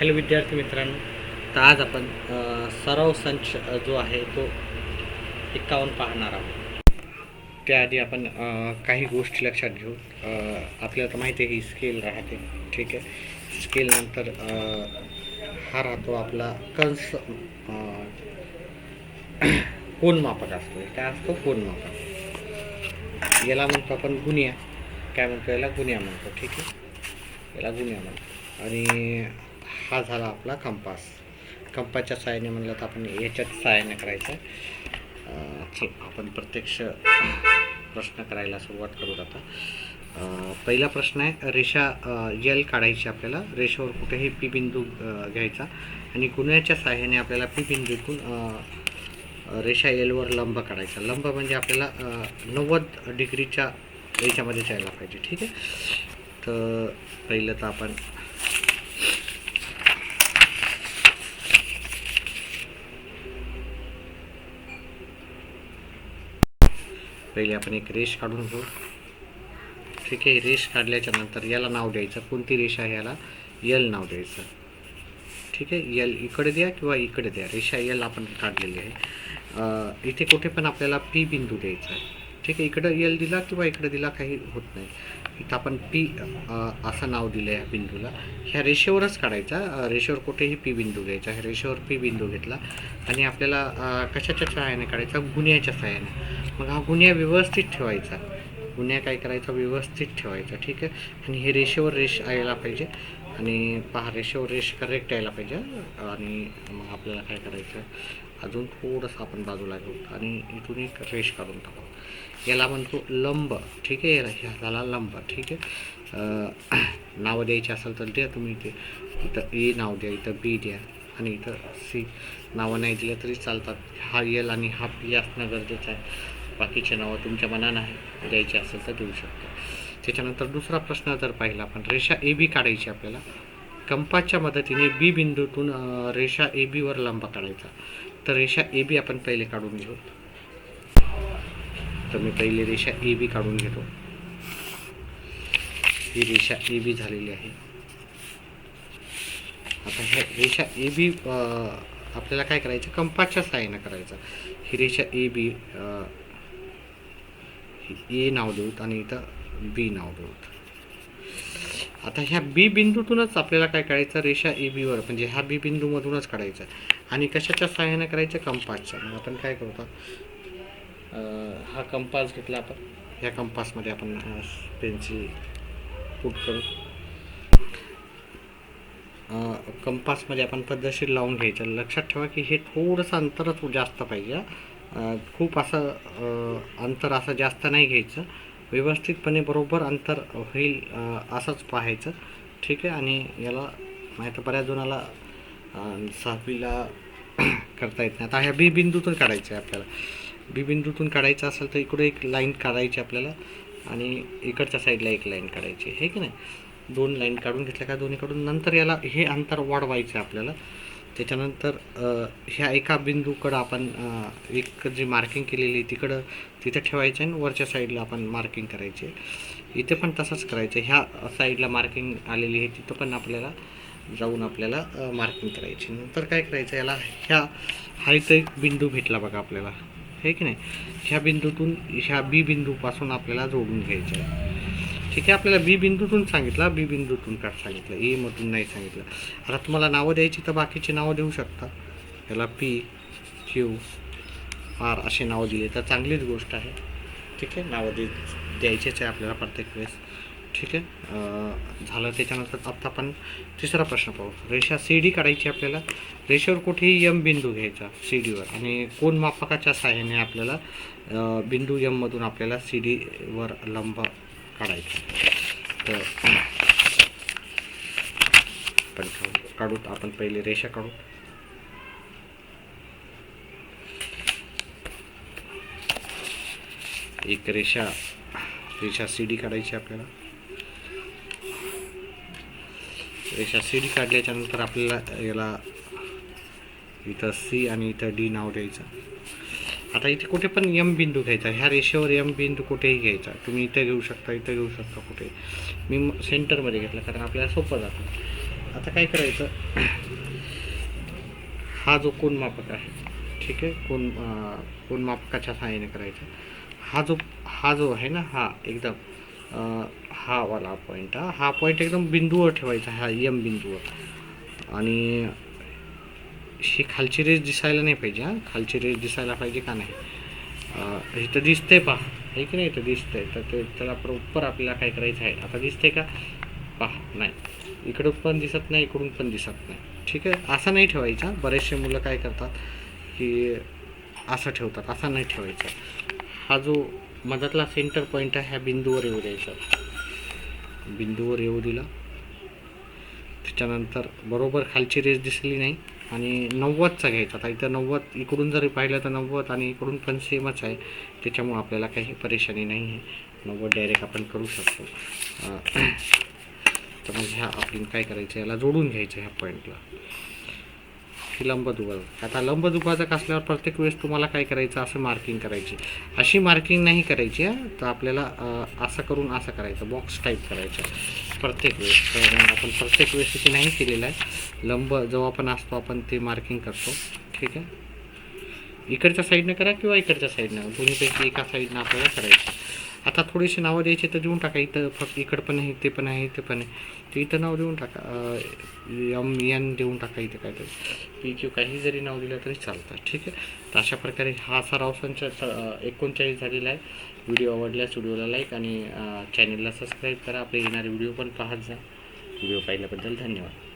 Hello विद्यार्थी मित्रांनो तर आज आपण सराव संच जो आहे तो एकावन्न पाहणार आहोत. त्याआधी आपण काही गोष्टी लक्षात घेऊ. आपल्याला तर माहिती आहे ही स्केल राहते. ठीक आहे? स्केलनंतर हा राहतो आपला कंस कोणमापक असतो. काय असतो? कोणमापक याला म्हणतो आपण गुन्ह्या. काय म्हणतो याला? गुन्ह्या म्हणतो. ठीक आहे? याला गुन्ह्या म्हणतो. आणि हा झाला आपला कंपास. कंपासच्या साहाय्याने म्हणलं तर आपण याच्यात साहाय्याने करायचं. आपण प्रत्यक्ष प्रश्न करायला सुरुवात करू आता. पहिला प्रश्न आहे रेषा यल काढायची आपल्याला. रेषेवर कुठेही पी बिंदू घ्यायचा. आणि गुन्ह्याच्या साहाय्याने आपल्याला पी बिंदूतून रेषा एलवर लंब काढायचा. लंब म्हणजे आपल्याला नव्वद डिग्रीच्या याच्यामध्ये जायला पाहिजे. ठीक आहे? तर पहिलं तर आपण पहिले आपण एक रेष काढून घेऊ. ठीक आहे रेष काढल्याच्या नंतर याला नाव द्यायचं. कोणती रेष आहे याला? यल नाव द्यायचं. ठीक आहे यल इकडे द्या किंवा इकडे द्या. रेषा यल आपण काढलेली आहे. इथे कुठे पण आपल्याला पी बिंदू द्यायचा आहे. ठीक आहे इकडं यल दिला किंवा इकडं दिला काही होत नाही. इथं आपण पी असं नाव दिलं आहे या बिंदूला. ह्या रेषेवरच काढायचा. रेषेवर कुठेही पी बिंदू घ्यायचा. ह्या रेषेवर पी बिंदू घेतला. आणि आपल्याला कशाच्या सहाय्याने काढायचा? गुन्ह्याच्या सहाय्याने. मग हा गुन्ह्या व्यवस्थित ठेवायचा. गुन्ह्या काय करायचा? व्यवस्थित ठेवायचा. ठीक आहे? आणि हे रेषेवर रेष यायला पाहिजे. आणि पहा रेषेवर रेष करेक्ट यायला पाहिजे. आणि मग आपल्याला काय करायचं? अजून थोडंसं आपण बाजूला घेऊ आणि इथून एक रेष काढून टाकू. याला म्हणतो लंब. ठीक आहे? ह्या झाला लंब. ठीक आहे? नावं द्यायची असेल तर द्या तुम्ही इथे. इथं ए नाव द्या इथं बी द्या आणि इथं सी. नावं नाही दिलं तरी चालतात. हा एल आणि हा पी असणं गरजेचं आहे. बाकीचे नावं तुमच्या मनानं आहे द्यायची असेल तर देऊ शकता. त्याच्यानंतर दुसरा प्रश्न जर पाहिला आपण रेषा ए बी काढायची आपल्याला. कंपासच्या मदतीने बी बिंदूतून रेषा ए बीवर लंब काढायचा. तर रेषा ए बी आपण पहिले काढून घेऊ. तर मी पहिले रेषा ए बी काढून घेतो. ही रेषा ए बी झालेली आहे. आता ह्या रेषा ए बी आपल्याला काय करायचं? कंपासच्या साहाय्यानं करायचं. ही रेषा ए बी ए नाव देऊत आणि इथं बी नाव देऊत. आता ह्या बी बिंदूतूनच आपल्याला काय करायचं रेषा ए बीवर म्हणजे ह्या बी बिंदूमधूनच काढायचं. आणि कशाच्या सहाय्याने करायचं? कंपासच्या. मग आपण काय करू हा कंपास घेतला आपण. ह्या कंपासमध्ये आपण पेन्सिल पुट करू. कंपासमध्ये आपण पद्धतशीर लावून घ्यायचं. लक्षात ठेवा की हे थोडंसं अंतरच जास्त पाहिजे खूप असं अंतर असं जास्त नाही घ्यायचं. व्यवस्थितपणे बरोबर अंतर होईल असंच पाहायचं. ठीक आहे? आणि याला नाही तर बऱ्याच जणाला सहावीला करता येत नाही. आता ह्या बी बिंदूतून काढायचं आहे आपल्याला. बी बिंदूतून काढायचं असेल तर इकडे एक लाईन काढायची आपल्याला आणि इकडच्या साईडला एक लाईन काढायची. आहे की नाही? दोन लाईन काढून घेतल्या का दोन्हीकडून? नंतर याला हे अंतर वाढवायचं आहे आपल्याला. त्याच्यानंतर ह्या एका बिंदूकडं आपण एक जी मार्किंग केलेली आहे तिकडं तिथं ठेवायचं आहे आणि वरच्या साईडला आपण मार्किंग करायची. आहे इथे पण तसंच करायचं. ह्या साईडला मार्किंग आलेली आहे तिथं पण आपल्याला जाऊन आपल्याला मार्किंग करायची. नंतर काय करायचं याला ह्या हा इथं एक बिंदू भेटला बघा आपल्याला. हे की नाही? ह्या बिंदूतून ह्या बी बिंदूपासून आपल्याला जोडून घ्यायचं आहे. ठीक आहे आपल्याला बी बिंदूतून सांगितलं बी बिंदूतून काढ सांगितलं ए मधून नाही सांगितलं. आता तुम्हाला नावं द्यायची तर बाकीची नावं देऊ शकता. याला पी क्यू आर असे नावं दिले. तर चांगलीच गोष्ट आहे. ठीक आहे? नावं दे द्यायचेच आहे आपल्याला प्रत्येक वेळेस. ठीक आहे? झालं त्याच्यानंतर आता आपण तिसरा प्रश्न पाहू. रेषा सी डी काढायची आपल्याला. रेषेवर कुठेही यम बिंदू घ्यायचा सी डीवर आणि कोण मापकाच्या सहाय्याने आपल्याला बिंदू यममधून आपल्याला सी डीवर लंब काढायचा. तर आपण काढू- काढूत आपण पहिले रेषा काढू. एक रेषा रेषा सी डी काढायची आपल्याला. रेषा सी डी काढल्याच्या नंतर आपल्याला याला इथं सी आणि इथं डी नाव द्यायचं. आता इथे कुठे पण यम बिंदू घ्यायचा ह्या रेषेवर यम बिंदू कुठेही घ्यायचा. तुम्ही इथं घेऊ शकता इथं घेऊ शकता कुठे. मी सेंटरमध्ये घेतलं कारण आपल्याला सोपं जातं. आता काय करायचं? हा जो कोण मापक आहे ठीक आहे? कोण कोण मापकाच्या सहाय्याने करायचा. हा जो हा जो आहे ना हा एकदम हा वाला पॉईंट हा. हा पॉईंट एकदम बिंदूवर ठेवायचा हा यम बिंदूवर. आणि ही खालची रेस दिसायला नाही पाहिजे हां? खालची रेस दिसायला पाहिजे का नाही? इथं दिसते पहा. आहे की नाही इथं दिसतंय? तर ते त्याला प्रॉपर आपल्याला काय करायचं आहे? आता दिसतंय का? पहा. नाही. इकडून पण दिसत नाही इकडून पण दिसत नाही. ठीक आहे? असं नाही ठेवायचा बरेचसे मुलं काय करतात की असं ठेवतात असा नाही ठेवायचा. हा जो मधातला सेंटर पॉईंट आहे ह्या बिंदूवर येऊ द्यायचा. बिंदूवर येऊ दिला. त्याच्यानंतर बरोबर खालची रेस दिसली नाही. आणि नव्वदचा घ्यायचा. आता इथं नव्वद इकडून जरी पाहिलं तर नव्वद आणि इकडून पण सेमच आहे. त्याच्यामुळं आपल्याला काही परेशानी नाही आहे. नव्वद डायरेक्ट आपण करू शकतो. तर मग ह्या आपण काय करायचं याला जोडून घ्यायचं ह्या पॉईंटला ही लंबदुभाजक आता लंबदुभाजक असल्यावर प्रत्येक वेळेस तुम्हाला काय करायचं असं मार्किंग करायची. अशी मार्किंग नाही करायची तर आपल्याला असं करून असं करायचं बॉक्स टाईप करायचं. प्रत्येक वेळेस. तर आपण प्रत्येक वेळेस ते नाही केलेलं आहे. लंब जेव्हा आपण असतो आपण ते मार्किंग करतो. ठीक आहे? इकडच्या साईडनं करा किंवा इकडच्या साईडनं दोन्हीपैकी एका साईडनं आपल्याला करायचं. आता थोडीशी नावं द्यायची तर देऊन टाका. इथं फक्त इकडं पण आहे ते पण आहे ते पण आहे. ते इथं नाव देऊन टाका. एम एन देऊन टाका इथं काय तरी पी क्यू काही जरी नाव दिलं तरी चालतं. ठीक आहे? तर अशा प्रकारे हा असा रावसांचा एकोणचाळीस झालेला आहे. व्हिडिओ आवडल्यास व्हिडिओला लाईक आणि चॅनलला सबस्क्राईब करा. आपले येणारे व्हिडिओ पण पाहत जा. व्हिडिओ पाहिल्याबद्दल धन्यवाद.